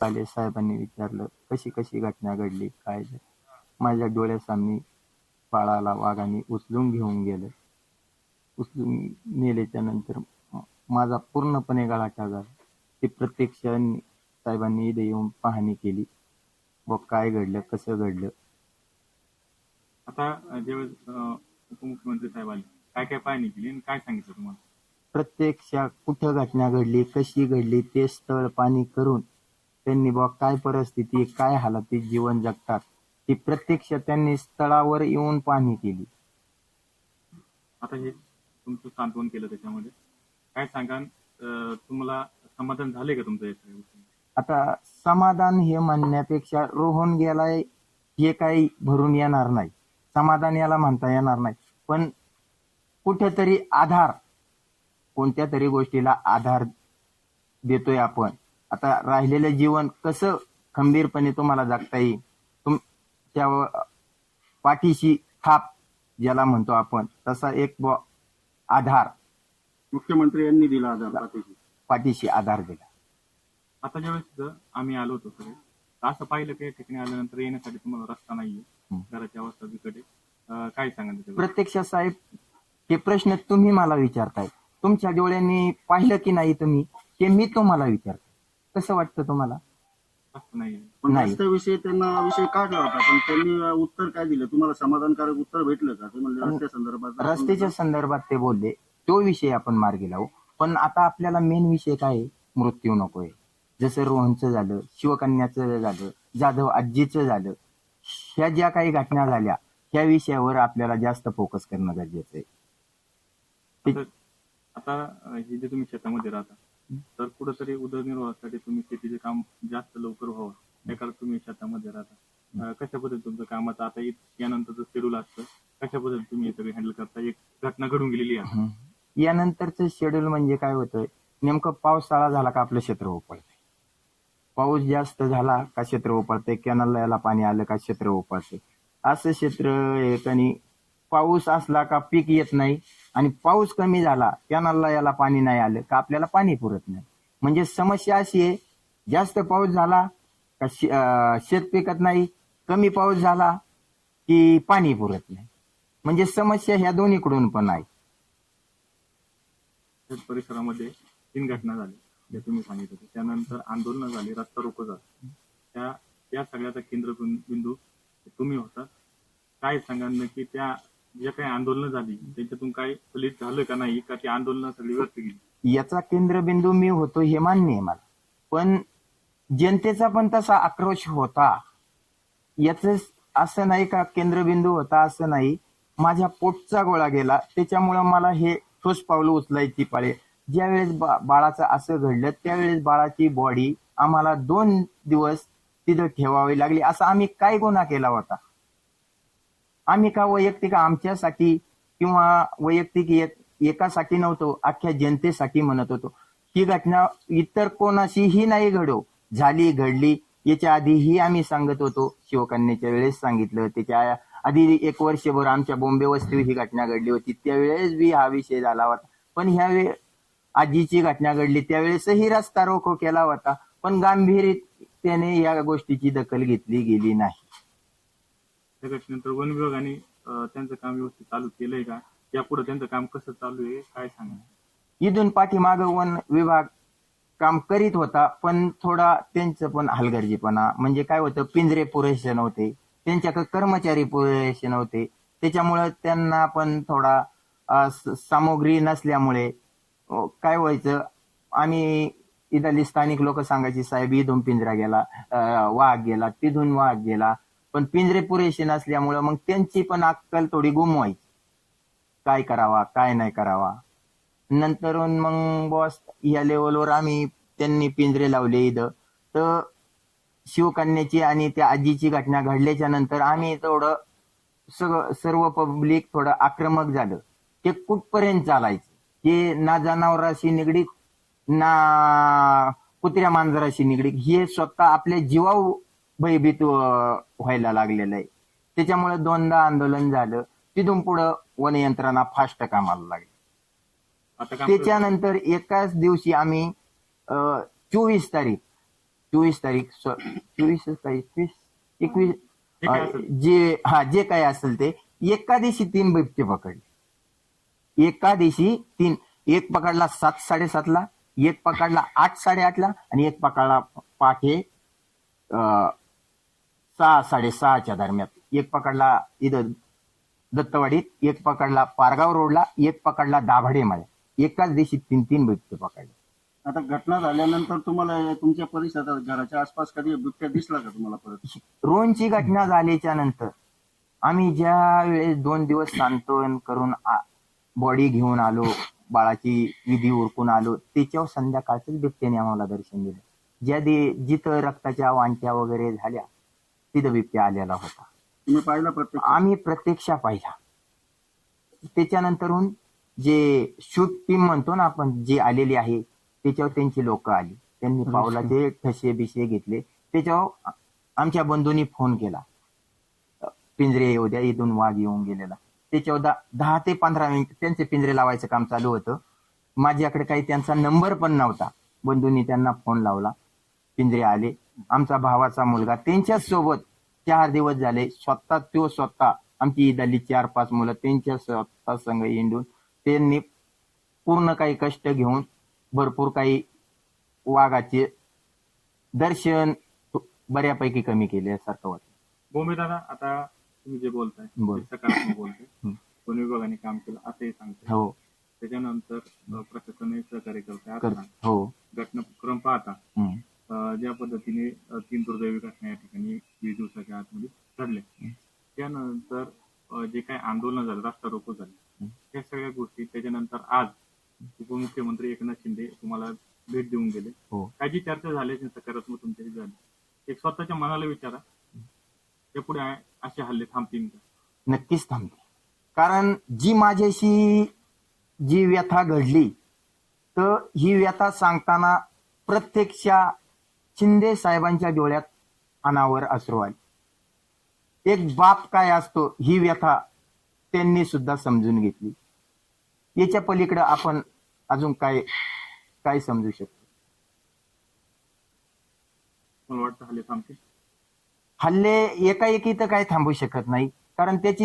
काले साहेबांनी विचारलं कशी कशी घटना घडली काय झालं? माझ्या डोळ्यासामने बाळाला वाघाने उचलून घेऊन गेलं. उचलून नेल्याच्या नंतर माझा पूर्णपणे गळाटा झाला. ते प्रत्यक्ष साहेबांनी इथे येऊन पाहणी केली. व काय घडलं कसं घडलं? आता ज्यावेळेस अं, उपमुख्यमंत्री साहेब आले काय काय पाहणी केली आणि काय सांगितलं तुम्हाला? प्रत्यक्ष कुठं घटना घडली कशी घडली ते स्थळ पाणी करून त्यांनी बा काय परिस्थिती काय हालातीत जीवन जगतात. ती प्रत्यक्ष त्यांनी स्थळावर येऊन पाहणी केली. आता हे तुमचं सांत्वन केलं त्याच्यामध्ये. काय सांगाल अं, तुम्हाला समाधान झाले का तुमचं आता समाधान हे म्हणण्यापेक्षा रोहन गेलाय हे काही भरून येणार नाही. समाधान याला म्हणता येणार नाही. पण कुठेतरी आधार कोणत्या तरी गोष्टीला आधार देतोय आपण. आता राहिलेलं जीवन कसं खंबीरपणे तुम्हाला जगता येईल? तुमच्या पाठीशी थाप ज्याला म्हणतो आपण तसा एक आधार. मुख्यमंत्री यांनी दिला आधार पाठीशी. पाठीशी आधार दिला. आता ज्यावेळेस आम्ही आलो होतो सगळे असं पाहिलं की ठिकाणी आल्यानंतर येण्यासाठी तुम्हाला रस्ता नाहीये. घराची अवस्था बिकट अं, काय सांगा प्रत्यक्ष साहेब हे प्रश्न तुम्ही मला विचारताय. तुमच्या डोळ्यांनी पाहिलं की नाही तुम्ही हे मी तुम्हाला विचारतो कसं वाटतं तुम्हाला? नाहीये. पण नाही. रस्त्याविषयी त्यांना विषय काढला होता पण त्यांनी अं, उत्तर काय दिलं? तुम्हाला समाधानकारक उत्तर भेटलं का? ते म्हणले रस्त्या संदर्भात रस्त्याच्या संदर्भात ते बोलले. तो विषय आपण मार्गी लावू. पण आता आपल्याला मेन विषय काय आहे? मृत्यू नकोय. जसं रोहनचं झालं शिवकन्याचं झालं जाधव आजीचं झालं ह्या ज्या काही घटना झाल्या त्या विषयावर आपल्याला जास्त फोकस करणं गरजेचं आहे. आता आता अं, हे जे तुम्ही शेतामध्ये राहता तर कुठंतरी उदरनिर्वाहासाठी तुम्ही शेतीचे काम जास्त लवकर व्हावं. त्याकरता तुम्ही शेतामध्ये राहता. कशा पद्धतीने तुमचं कामाचं आता यानंतरचं शेड्यूल असतं कशा पद्धतीने तुम्ही हे सगळे हँडल करता? एक घटना घडून गेलेली आहे. यानंतरचं शेड्यूल म्हणजे काय होतंय नेमकं पावसाळा झाला का आपलं क्षेत्र उपळतंय पाऊस जास्त झाला का क्षेत्र उपळतंय कॅनलला याला पाणी आलं का क्षेत्र उपळतंय असं क्षेत्र एक आणि पाऊस असला का पीक येत नाही आणि पाऊस कमी झाला कॅनलला याला पाणी नाही आलं का आपल्याला पाणी पुरत नाही. म्हणजे समस्या अशी आहे जास्त पाऊस झाला का शेत पिकत नाही कमी पाऊस झाला की पाणी पुरत नाही. म्हणजे समस्या ह्या दोन्हीकडून पण आहे. परिसरामध्ये तीन घटना झाली जे तुम्ही सांगितलं त्यानंतर आंदोलन झाली रस्ता रोको झाला. त्या त्या सगळ्याचा केंद्र बिंदू तुम्ही होता. काय सांगा की त्या जे काही आंदोलनं झाली त्याच्यातून काय फलित झालं का नाही का ती आंदोलन सगळी व्यर्थ गेली याचा केंद्रबिंदू मी होतो हे मान्य आहे मला. पण जनतेचा पण तसा आक्रोश होता. याच असं नाही का केंद्रबिंदू होता असं नाही. माझ्या पोटचा गोळा गेला. त्याच्यामुळं मला हे ठोस पावलं उचलायची पाळी. ज्यावेळेस बा- बाळाचं असं घडलं त्यावेळेस बाळाची बॉडी आम्हाला दोन दिवस तिथं ठेवावी लागली. असा आम्ही काय गुन्हा केला होता? आम्ही का वैयक्तिक आमच्यासाठी किंवा वैयक्तिक एक एकासाठी नव्हतो अख्ख्या जनतेसाठी म्हणत होतो. ही घटना इतर कोणाशीही नाही घडो. झाली घडली याच्या आधीही आम्ही सांगत होतो. शिवकन्याच्या वेळेस सांगितलं त्याच्या आधी एक वर्षभर आमच्या बॉम्बे वस्ती ही घटना घडली होती. त्यावेळेस बी हा विषय झाला होता. पण ह्या वेळ आजीची घटना घडली. त्यावेळेसही रस्ता रोको केला होता. पण गांभीर्याने या गोष्टीची दखल घेतली गेली नाही. त्या घटनेनंतर वन विभागाने त्यांचं काम व्यवस्थित चालू केलंय का? यापुढे त्यांचं काम कसं चालू आहे काय सांगा इथून पाठीमाग वन विभाग काम करीत होता पण थोडा त्यांचं पण हलगर्जीपणा. म्हणजे काय होतं पिंजरे पुरेसे नव्हते त्यांच्याकडे कर्मचारी पुरेसे नव्हते. त्याच्यामुळे त्यांना पण थोडा सामग्री नसल्यामुळे काय व्हायचं आम्ही इथली स्थानिक लोक सांगायची साहेब इथून पिंजरा गेला वाघ गेला तिथून वाघ गेला पण पिंजरे पुरेशी नसल्यामुळं मग त्यांची पण अक्कल थोडी गुमवायची. काय करावा काय नाही करावा. नंतर मग बॉस या लेवलवर आम्ही त्यांनी पिंजरे लावले इथं. तर शिवकन्याची आणि त्या आजीची घटना घडल्याच्या नंतर आम्ही थोडं सगळं सर्व पब्लिक थोडं आक्रमक झालं. ते कुठपर्यंत चालायचं? ते ना जनावराशी निगडीत ना कुत्र्या मांजराशी निगडीत हे स्वतः आपल्या जीवावर भयभीत व्हायला लागलेलं आहे. त्याच्यामुळे दोनदा आंदोलन झालं. तिथून पुढं वन यंत्रणा फास्ट कामाला लागली. त्याच्यानंतर एकाच दिवशी आम्ही चोवीस तारीख चोवीस तारीख चोवीस एकवीस एकवीस जे हा जे काय असेल ते एका दिवशी तीन बिबटे पकडले. एका दिवशी तीन एक पकडला सात साडेसातला एक पकडला आठ साडेआठला आणि एक पकडला पाठे सहा साडेसहाच्या दरम्यान. एक पकडला इथं दत्तवाडीत एक पकडला पारगाव रोडला एक पकडला दाभाडे मध्ये एकाच दिवशी तीन तीन बिबटे पकडले. आता घटना झाल्यानंतर तुम्हाला तुमच्या परिसरात घराच्या आसपास कधी बिबट्या दिसला का तुम्हाला परत? रोनची घटना झाल्याच्यानंतर आम्ही ज्या वेळेस दोन दिवस सांत्वन करून बॉडी घेऊन आलो बाळाची विधी उरकून आलो त्याच्यावर संध्याकाळच बिबट्याने आम्हाला दर्शन दिलं. ज्या दे जिथं रक्ताच्या वांट्या वगैरे झाल्या तिथं बिबट्या आलेला होता. तुम्ही पाहिला प्रत्येक आम्ही प्रत्यक्ष पाहिला. त्याच्यानंतरून जे शूट टीम म्हणतो ना आपण जे आलेली आहे त्याच्यावर त्यांची लोक आली. त्यांनी पावलाचे ठसे बिशे घेतले. त्याच्यावर आमच्या बंधूंनी फोन केला. पिंजरे येऊ द्या इथून वाघ येऊन गेलेला. त्याच्यावर दहा ते पंधरा मिनिट त्यांचे पिंजरे लावायचं काम चालू होतं. माझ्याकडे काही त्यांचा नंबर पण नव्हता. बंधूंनी त्यांना फोन लावला. पिंजरे आले. आमचा भावाचा मुलगा त्यांच्याच सोबत चार दिवस झाले स्वतः तो स्वतः आमची ईद चार पाच मुलं त्यांच्या स्वतः संघ येऊन त्यांनी पूर्ण काही कष्ट घेऊन भरपूर काही वाघाचे दर्शन बऱ्यापैकी कमी केल्यासारखं वाटतं. बोंबे दादा आता तुम्ही जे बोलताय बोल. सकारात्मक बोलताय. वन विभागाने काम केलं असंही सांगताय. हो. त्याच्यानंतर अं, प्रशासनही सहकार्य करताय हो. घटनाक्रम पाहता. ज्या पद्धतीने तीन दुर्दैवी घटना या ठिकाणी वीस दिवसाच्या आतमध्ये घडल्या. त्यानंतर जे काही आंदोलन झालं रस्ता रोको झाले त्या सगळ्या गोष्टी त्याच्यानंतर आज उपमुख्यमंत्री एकनाथ शिंदे तुम्हाला भेट देऊन गेले. हो. काय जी चर्चा झाली सकारात्मक तुमच्याशी झाली एक स्वतःच्या मनाला विचारा. यापुढे असे हल्ले थांबतील का? नक्कीच थांबते कारण जी माझ्याशी जी व्यथा घडली तर ही व्यथा सांगताना प्रत्यक्ष शिंदे साहेबांच्या डोळ्यात अनावर अश्रू आले एक बाप काय असतो ही व्यथा त्यांनी सुद्धा समजून घेतली. याच्या पलीकडे आपण अजून काय काय समजू शकतो? हल्ले एकाएकी तर काही थांबू शकत नाही कारण त्याची